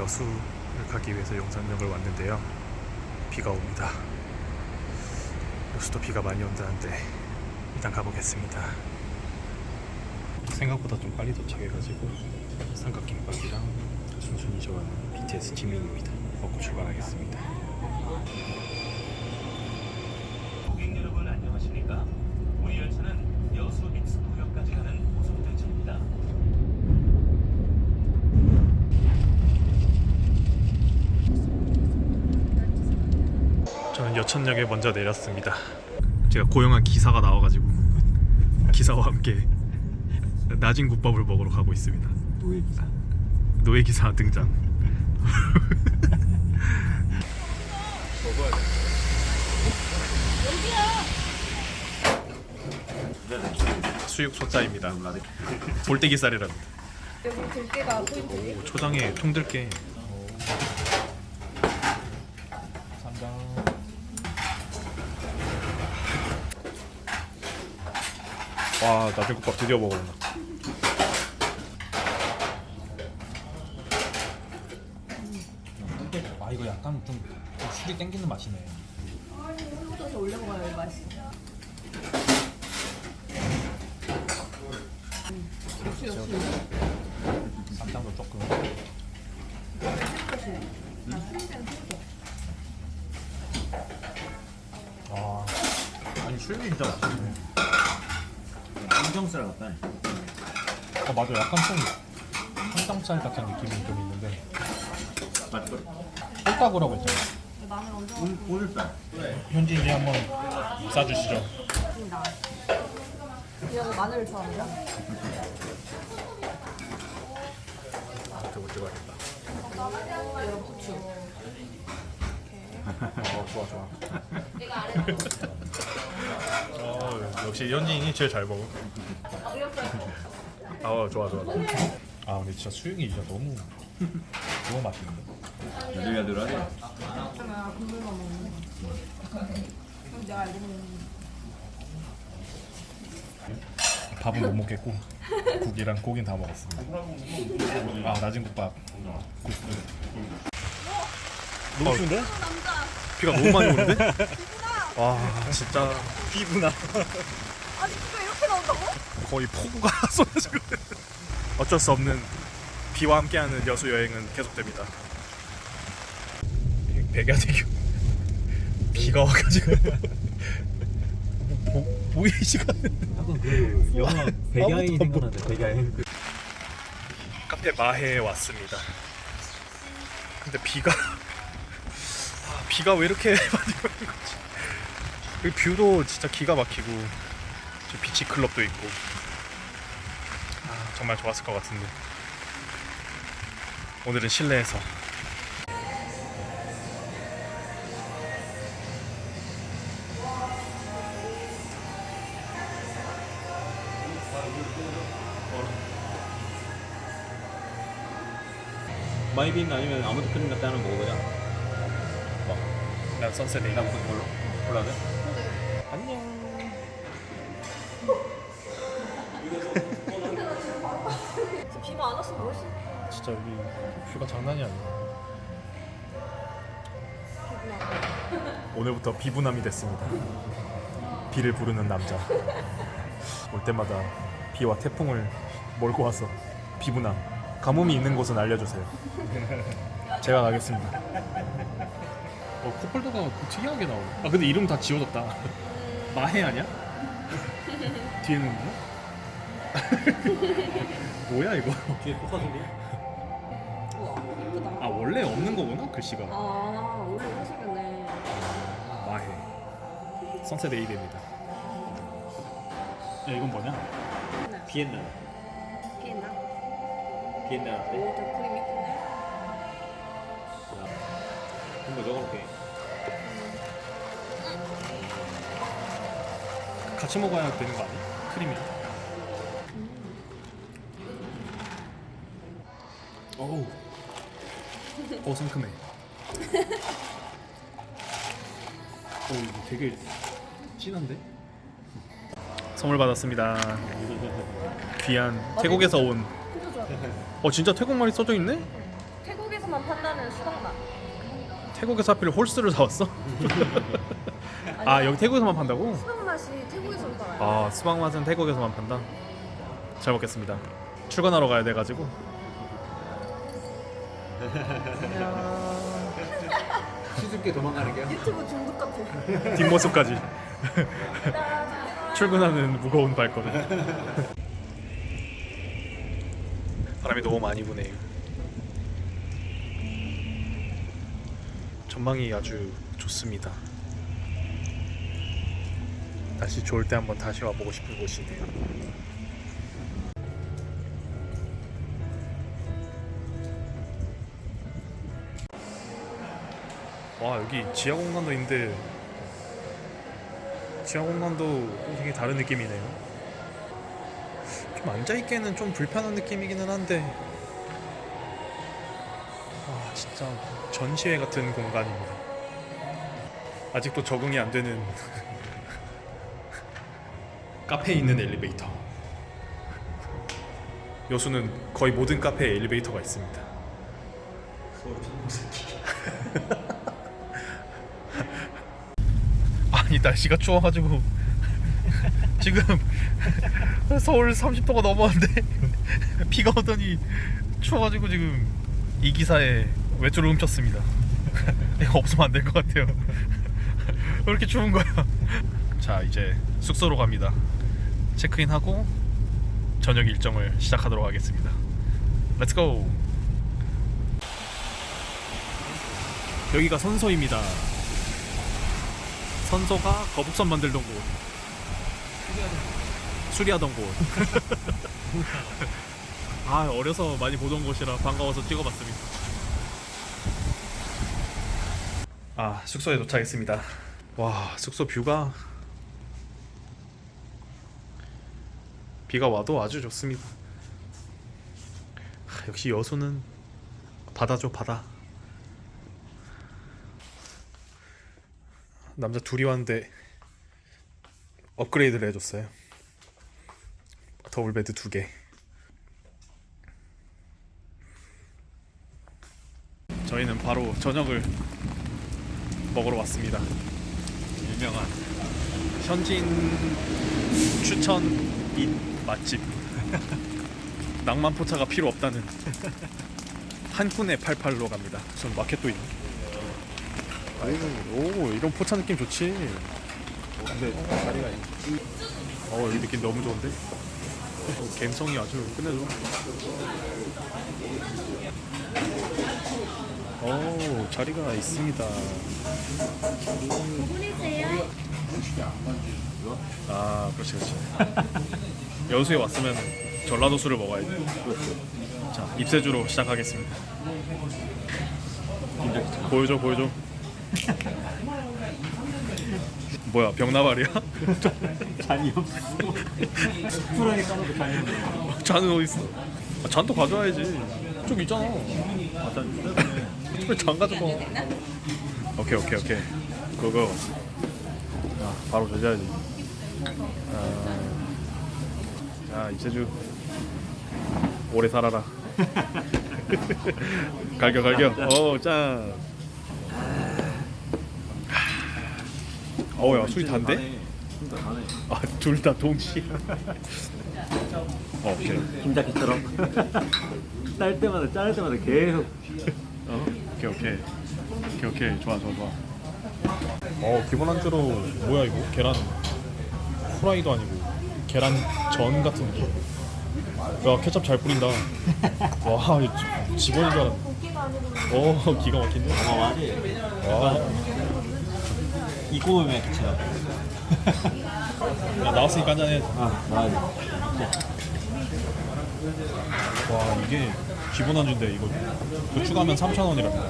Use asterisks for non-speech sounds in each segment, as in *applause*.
여수를 가기 위해서 용산역을 왔는데요. 비가 옵니다. 여수도 비가 많이 온다는데 일단 가보겠습니다. 생각보다 좀 빨리 도착해가지고 삼각김밥이랑 순순히 좋아하는 BTS 지민입니다. 먹고 출발하겠습니다. 고객 여러분 안녕하십니까? 우리 열차는 여수 엑스포역까지 가는 고속열차입니다. 저는 여천역에 먼저 내렸습니다. 제가 고용한 기사가 나와가지고 기사와 함께 낮은 국밥을 먹으러 가고 있습니다. 노예 기사. 노예 기사 등장. 수육 소자입니다. 볼때기살이랍니다. 여기 들깨가 포인트지? 오, 초장에 통들깨. 와 낮은 국밥 드디어 먹어본다. 아 이거 약간 좀 술이 땡기는 맛이네. 뜯어서 올려 먹어야 맛있어. 역시 역시. 쌈장도 조금. 아 아니 술이 진짜 맛있네. 인정살 같다. 아 맞아 약간 좀 한정살 같은 느낌이 좀 있는데 맞죠? 꿀가구라고 했잖아. 마늘 얹어 오늘 오늘따. 현지 이제 한번 싸주시죠. 이거 마늘을 좋아합니다. 저거 찍어야겠다. 고추. 어 좋아 좋아. 어 역시 현지인이 제일 잘 먹어. 아 좋아 좋아. 좋아. 아 근데 진짜 수육이 진짜 너무 너무 맛있는데. 야들야들하게. 하나 국물만 먹는 거. 그럼 내가 알고 먹는 밥은 못 먹겠고 국이랑 고긴 다 먹었습니다. 아 낮은 국밥. 국. 너무 추운데? 비가 너무 많이 오는데? *laughs* 와 진짜 피부나. 아니 그거 이렇게 나온다고? 거의 폭우가 *laughs* 쏟아지고. 어쩔 수 없는 비와 함께하는 여수 여행은 계속됩니다. 백야대교 *laughs* 비가 와가지고 보, 보이지가 않는 약간 그 영화 아무도 백야인 안 생각나는데 백야인. 그 카페 마해에 왔습니다. 근데 비가 *laughs* 아, 비가 왜 이렇게 많이 오는 거지? 여기 뷰도 진짜 기가 막히고 저 비치 클럽도 있고. 아, 정말 좋았을 것 같은데. 오늘은 실내에서. 마이빈 아니면 아무도 크림 같다 하나 먹어보자. 난 선셋 에이 나 그거 걸로? 골라야 돼? 진짜 여기 뷰가 장난이 아니야. 오늘부터 비부남이 됐습니다. 비를 부르는 남자. 올 때마다 비와 태풍을 몰고 와서 비부남 가뭄이 있는 곳은 알려주세요. 제가 가겠습니다. 어 컵홀더가 특이하게 나오네. 아 근데 이름 다 지워졌다. 마해 아니야? 뒤에는 뭐? *laughs* 뭐야 이거? 뒤에. 아 원래 없는 거구나 글씨가 아 원래 생겼네. 마해 선셋 에이드입니다 야 이건 뭐냐? 비엔나. 비엔나 어때? 오, 저 그림 예쁜데? 한번 적어볼게. 같이 먹어야 되는 거 아니야? 크림이랑 어우 어 상큼해 오 이거 되게 진한데? 선물 받았습니다 귀한 태국에서 온 진짜 좋아. 어 진짜 태국말이 써져 있네? 태국에서 태국에서만 판다는 수박맛. 태국에서 하필 홀스를 사왔어? *laughs* 아 여기 태국에서만 판다고? 수박 맛이 태국에서만 팔아요. 아 수박 맛은 태국에서만 판다. 잘 먹겠습니다. 출근하러 가야 돼 가지고. 수줍게 도망가는 게요? 유튜브 중독 같아. 뒷모습까지. 출근하는 무거운 발걸음. 바람이 너무 많이 부네요. 전망이 아주 좋습니다. 날씨 좋을 때 한번 다시 와보고 싶은 곳이네요. 와 여기 지하 공간도 있는데 지하 공간도 또 되게 다른 느낌이네요. 좀 앉아 있기에는 좀 불편한 느낌이기는 한데 아 진짜 전시회 같은 공간입니다. 아직도 적응이 안 되는 *laughs* 카페에 있는 엘리베이터. 여수는 거의 모든 카페에 엘리베이터가 있습니다. *laughs* 아니 날씨가 추워가지고 *laughs* 지금 *laughs* 서울 30도가 넘었는데 *laughs* 비가 오더니 추워가지고 지금 이 기사에 외투를 훔쳤습니다. 이거 없으면 안 될 것 같아요. 왜 이렇게 추운 거야? 자 이제 숙소로 갑니다. 체크인하고 저녁 일정을 시작하도록 하겠습니다. 렛츠 고! 여기가 선소입니다. 선소가 거북선 만들던 곳. 수리하던 곳. 아 어려서 많이 보던 곳이라 반가워서 찍어봤습니다. 아 숙소에 도착했습니다. 와 숙소 뷰가 비가 와도 아주 좋습니다. 하, 역시 여수는 바다죠 바다. 남자 둘이 왔는데 업그레이드를 해줬어요. 더블 베드 두 개. 저희는 바로 저녁을 먹으러 왔습니다. 유명한 현지인 추천인 맛집. *laughs* 낭만 포차가 필요 없다는 한훈의 88로 갑니다. 무슨 마켓도 있네. 오 이런 포차 느낌 좋지. 근데 자리가 어 여기 느낌 너무 좋은데? 어, 감성이 아주 끝내줘. 오 자리가 있습니다. 아 그렇지 그렇지. *laughs* 여수에 왔으면 전라도 술을 먹어야지. 자 입세주로 시작하겠습니다. 보여줘 보여줘. 뭐야 병나발이야? 잔이 없어. 푸르게 까놓고 잔이 없어. 잔은 어디 있어? 아, 잔도 가져와야지. 좀 있잖아. 아, 잔 왜잔 *laughs* 가져가? 오케이 오케이 오케이. 그거. 아, 바로 줘야지. 아, 자 이세주 오래 살아라. *laughs* 갈겨 갈겨. 어 짠. 어야 술이 단데? 진짜 가네. 아둘 다 동시에. *laughs* 어, 오케이. 김자켓처럼. *laughs* 딸 때마다 자를 때마다 계속. 어? 오케이 오케이 오케이 오케이 좋아 좋아 좋아 어 기본 안주로 뭐야 이거 계란 후라이도 아니고 계란 전 같은 게야 케첩 잘 뿌린다 *laughs* 와 이거 지- 직원인 줄 알았네 어 기가 막힌데 어마어마하지? 와 보면 괜찮아. 야, 나왔으니까 한잔 해야지. 아, 나와야지. 와 이게 기본 안주인데 이거. 이거 추가하면 3,000원이랍니다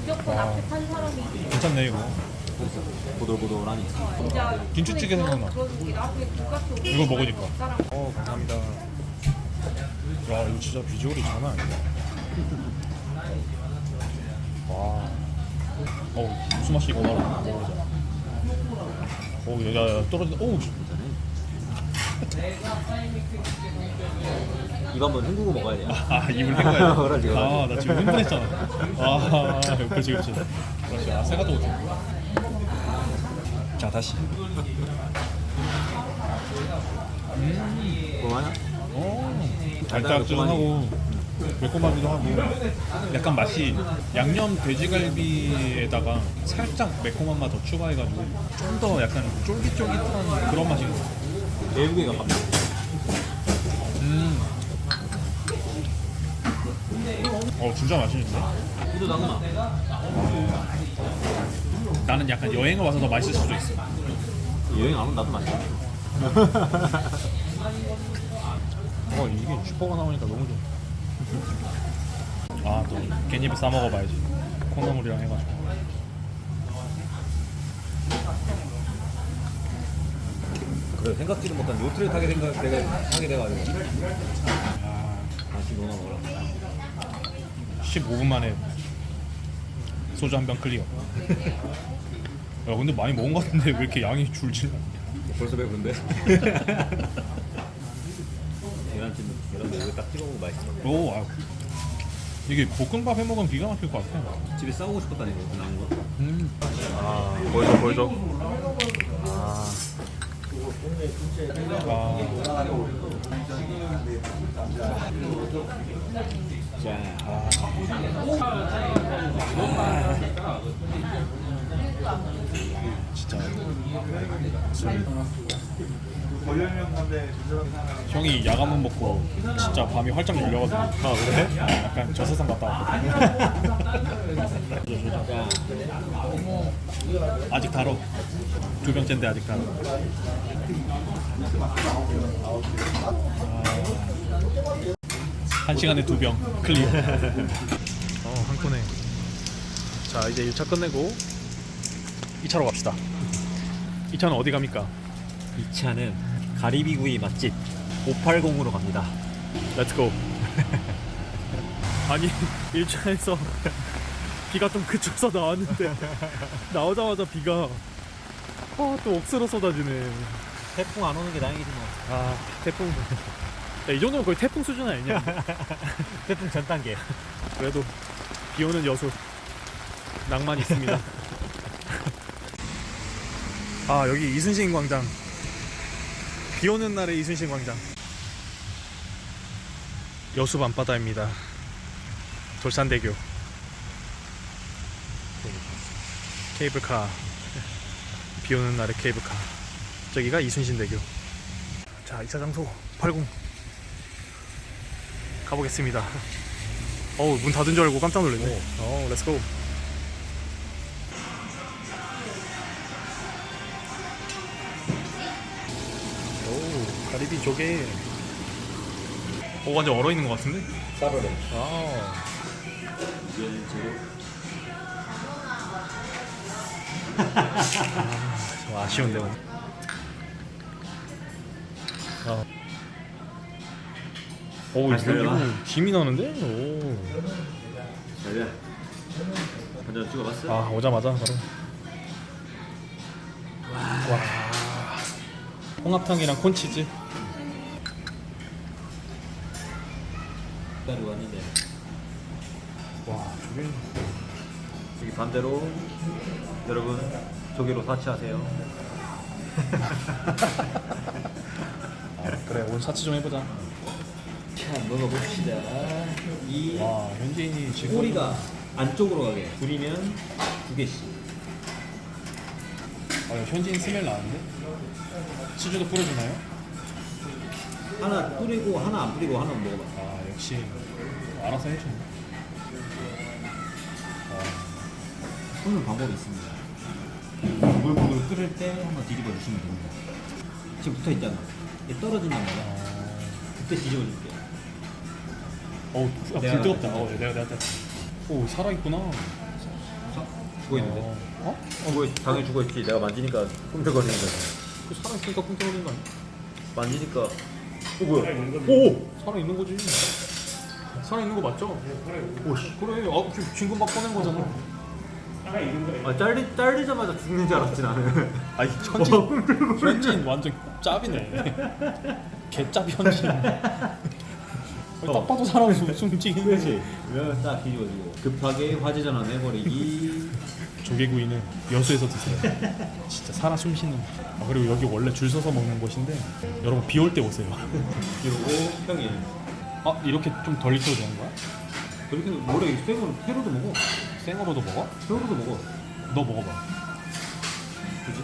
무조건 앞에 탄 사람이 괜찮네 이거. 보들보들하니. 진짜 김치찌개 생각나. 이거 먹으니까. 어 감사합니다. 와 이거 진짜 비주얼이 장난 아니다. 와 어, 무슨 맛이 이거 오, 야, 야, 떨어진다 오, 이거 한번 헹구고 먹어야 돼요. 아 입을 헹궈야 그러지, 돼. *laughs* 그러지. 아나 지금 흥분했잖아. 아 그렇지 그렇지. 그렇지. 아 생각도 못해. 자 다시. 뭐하냐? 오, 달짝지근하고 매콤하기도 하고 약간 맛이 양념 돼지갈비에다가 살짝 매콤한 맛 더 추가해가지고 좀 더 약간 쫄깃쫄깃한 그런 맛이 외국에 가깝다. 음. 어 진짜 맛있는데? 이도. 나는 약간 여행을 와서 더 맛있을 수도 있어 여행 안 오면 나도 맛있어. *laughs* 어 이게 슈퍼가 나오니까 너무 좋아 아 또 깻잎에 싸먹어봐야지. 콩나물이랑 해가지고. 그래 생각지도 못한 요트를 타게 생각 내가 하게 돼가지고. 아, 다시 너나 먹어라. 15분 만에 소주 한 병 클리어. 야 근데 많이 먹은 것 같은데 왜 이렇게 양이 줄지? 벌써 배부른데? *laughs* 계란도 여기 딱 찍어 먹으면 맛있어. 오 아, 이게 볶음밥 해 먹으면 기가 막힐 것 같아 집에 싸우고 싶었다는 거 나온 거. 음. 아 보여줘 보여줘 아. 자, 진짜 형이 야간문 먹고 진짜 밤이 활짝 열려가지고. 아 그래? 약간 저 세상 갔다 왔거든. 자, *laughs* 아직 달어 두 병째인데 아직 달어 아. 한 시간에 두 병. 클리어. *laughs* 어 한 콘에 자 이제 1차 끝내고 2차로 갑시다. 2차는 어디 갑니까? 이 차는 가리비구이 맛집 580으로 갑니다. 렛츠고 *laughs* 아니 1차에서 *laughs* 비가 좀 그쳐서 나왔는데 *laughs* 나오자마자 비가 아, 또 억수로 쏟아지네 태풍 안 오는 게 다행이지 뭐. 아 태풍 야, 이 정도면 거의 태풍 수준 아니냐 태풍 전 단계. 그래도 비 오는 여수 낭만 있습니다 아 여기 이순신 광장 비 오는 날의 이순신 광장. 여수 밤바다입니다. 돌산대교. 케이블카. 비 오는 날의 케이블카. 저기가 이순신대교. 자 2차 장소 80 가보겠습니다. 어우 문 닫은 줄 알고 깜짝 놀랐네. 어 렛츠고 오 가리비 조개 오 완전 얼어 있는 것 같은데? 싸로래. 아좀 아쉬운데 오늘 아. 오 맛있어요? 이거 김이 나는데? 오. 잘돼. 한잔 찍어봤어? 아 오자마자 바로 와, 홍합탕이랑 콘치즈 기다리고 왔는데 와 저게 여기 반대로 여러분 조개로 사치하세요. *laughs* 아, 그래 오늘 사치 좀 해보자 자 먹어봅시다. 이 와 현지인이 지금 꼬리가 안쪽으로 가게 줄이면 두 개씩. 아, 현지인 스멜 나는데? 치즈도 뿌려주나요? 하나 뿌리고 하나 안 뿌리고 하나 먹어봐. 아 역시 알아서 해주네 푸는 방법이 있습니다. 물불을 끓을 때 한번 뒤집어 주시면 됩니다. 지금 붙어 있잖아. 이게 떨어진단 말이야. 아, 그때 뒤집어 줄게요. 어우 아, 내가 불 뜨겁다 나- 어, 내가 내가 오 살아있구나 죽어 있는데? 어? 어? 죽어 있, 당연히 죽어 있지. 내가 만지니까 꿈틀거리는 거야. 그 살아있으니까 꿈틀거리는 거 아니야? 만지니까. 어 뭐야? 오! 살아있는 거지 살아있는 거 맞죠? 오씨 그래 아 지금 진금 막 꺼낸 거잖아 아 잘리 잘리자마자 죽는 줄 알았지 나는. *laughs* 아니 *laughs* 현진 현진 완전 짭이네 *laughs* 개짭 현진 딱 봐도 사람이 숨 움직이는 그렇지. 그러면 딱 뒤집어지고 급하게 화재 전환 해버리기. 조개구이는 여수에서 드세요. 진짜 살아 숨쉬는. 아, 그리고 여기 원래 줄 서서 먹는 곳인데 여러분 비 올 때 오세요. 그리고 형이 아 이렇게 좀 덜 익혀도 되는 거야? 그렇게 모래 생으로 회로도 먹어. 생으로도 먹어? 회로도 먹어. 너 먹어봐. 그지?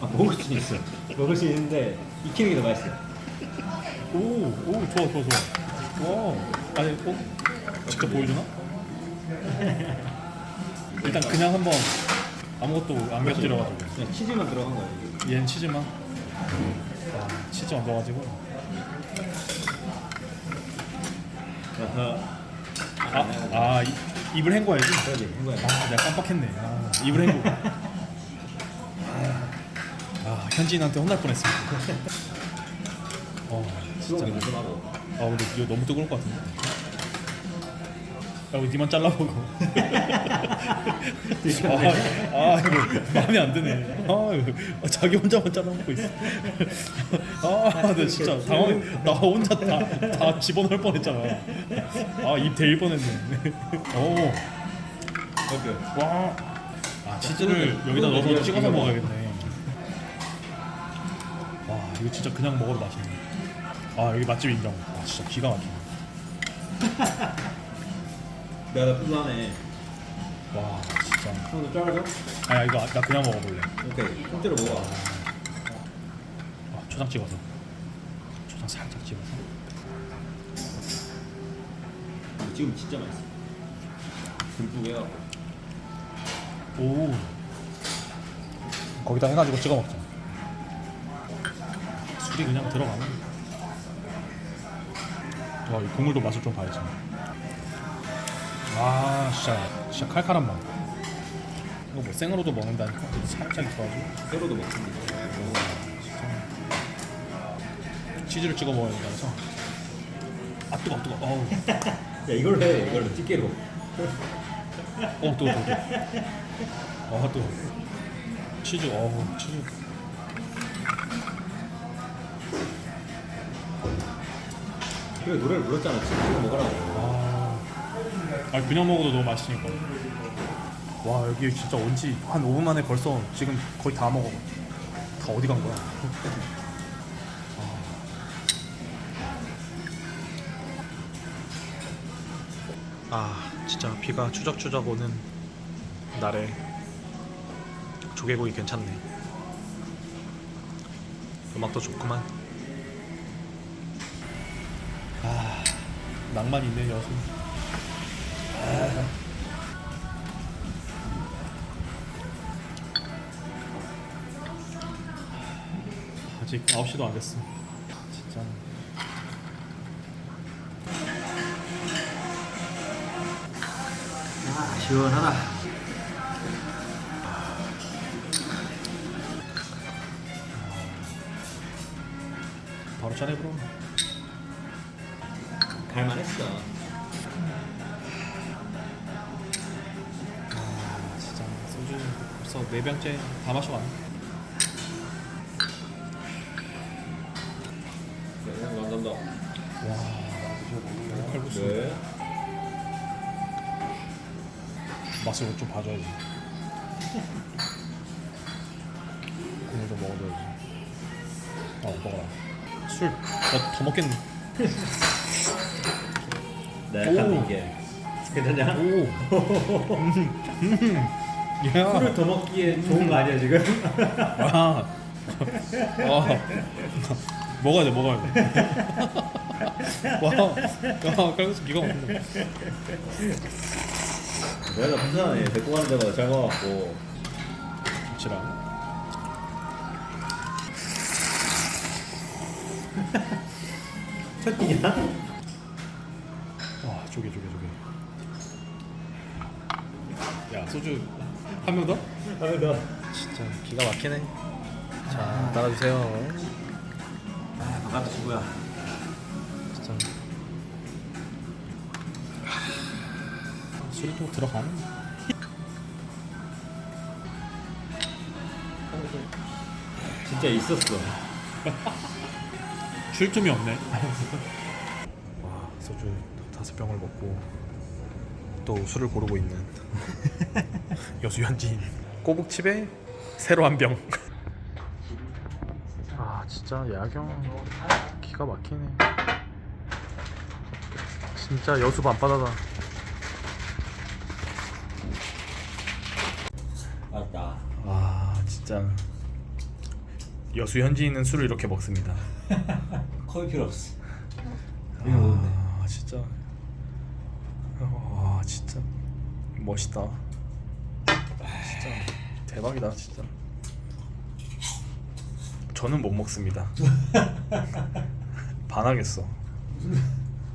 아, 먹을 수 있어. 먹을 수 있는데 익히는 게 더 맛있어. 오, 오 좋아 좋아 좋아. 와, 아니 어? 직접 보여주나? 일단 그냥 한번 아무것도 안 곁들여가지고 그냥 치즈만 들어간 거야 이게. 얘는 치즈만. 와, 치즈 얹어가지고. 아, 아 이, 입을 헹궈야지. 그러지. 이거야. 아, 내가 깜빡했네. 아, 입을 헹구고. 아, 현지인한테 혼날 뻔했어. 어, 진짜 좀 하고. 아 근데 이거 너무 뜨거울 것 같은데. 야, 우리 니만 잘라보고. *laughs* 아, 아, 이거 마음에 안 드네. 아, 이거 자기 혼자만 잘라먹고 있어. 아, 나 진짜 당황. 나 혼자 다, 다 집어넣을 뻔했잖아. 아, 입 대일 뻔했네. 오, 오케이. 와. 아, 치즈를 여기다 넣어서 찍어서 먹어야겠네. 와, 이거 진짜 그냥 먹어도 맛있네. 아, 여기 맛집 인정. 아, 진짜 기가 막히네. 내가 나 필요하네. 와, 진짜. 형도 잘라줘? 아, 이거 나 그냥 먹어볼래. 오케이. 통째로 먹어. 아, 초장 찍어서. 초장 살짝 찍어서. 지금 진짜 맛있어. 듬뿍 해갖고. 오. 거기다 해가지고 찍어 먹자. 술이 그냥 들어가네. 와, 이 국물도 맛을 좀 봐야지. 아, 진짜, 진짜 칼칼한 맛. 이거 뭐 생으로도 먹는다니까. 살짝 익혀가지고. 회로도 먹습니다. 치즈를 찍어 먹어야 해서. 아, 뜨거, 뜨거. 어우, *laughs* 야 이걸로 해. 이걸로 집게로. 어, 뜨거, 뜨거. 아, 뜨거. 치즈, 어우, 치즈. 그래 노래를 불렀잖아. 집게로 먹으라고. 아, 아니 그냥 먹어도 너무 맛있으니까. 와 여기 진짜 온지 한 5분 만에 벌써 지금 거의 다 먹어. 다 어디 간 거야? 아 진짜 비가 추적추적 오는 날에 조개구이 괜찮네. 음악도 좋구만. 아 낭만 있네 여수. 아직 9시도 안 됐어. 진짜. 아 시원하다. 바로 짜내 브로. 갈만했어. 네 병째 다 마셔가네. 네, 감사합니다. 와 칼국수 네. 맛을 좀 봐줘야지. 국물 좀 먹어줘야지. 어 먹어라. 술더 더 먹겠네. *laughs* 네, 오. 이게 괜찮냐? 오. 야. 술을 더 먹기에 좋은 거 아니야 지금? 아. 와. 먹어야 돼, 먹어야 돼. 와. 야, 칼국수 기가 막힌다. 내가 부산에 데리고 가는 데마다 잘 먹어갖고 김치랑. 첫끼냐? 와, 조개, 조개, 조개. 야, 소주 한 명 더? 하면 더. 진짜 기가 막히네. 자 따라주세요. 아, 바깥 친구야. 진짜 술이 또 들어가네. 진짜 있었어. 쉴 틈이 없네. *laughs* 와 소주 다섯 병을 먹고 또 술을 고르고 있는 *laughs* 여수 현지인 꼬북칩에 새로 한 병. 아 진짜 야경 기가 막히네. 진짜 여수 밤바다다. 맞다. 아 진짜 여수 현지인은 술을 이렇게 먹습니다. *laughs* 커피 필요 없어. 아 와 진짜 멋있다. 진짜 대박이다 진짜. 저는 못 먹습니다. *laughs* 반하겠어.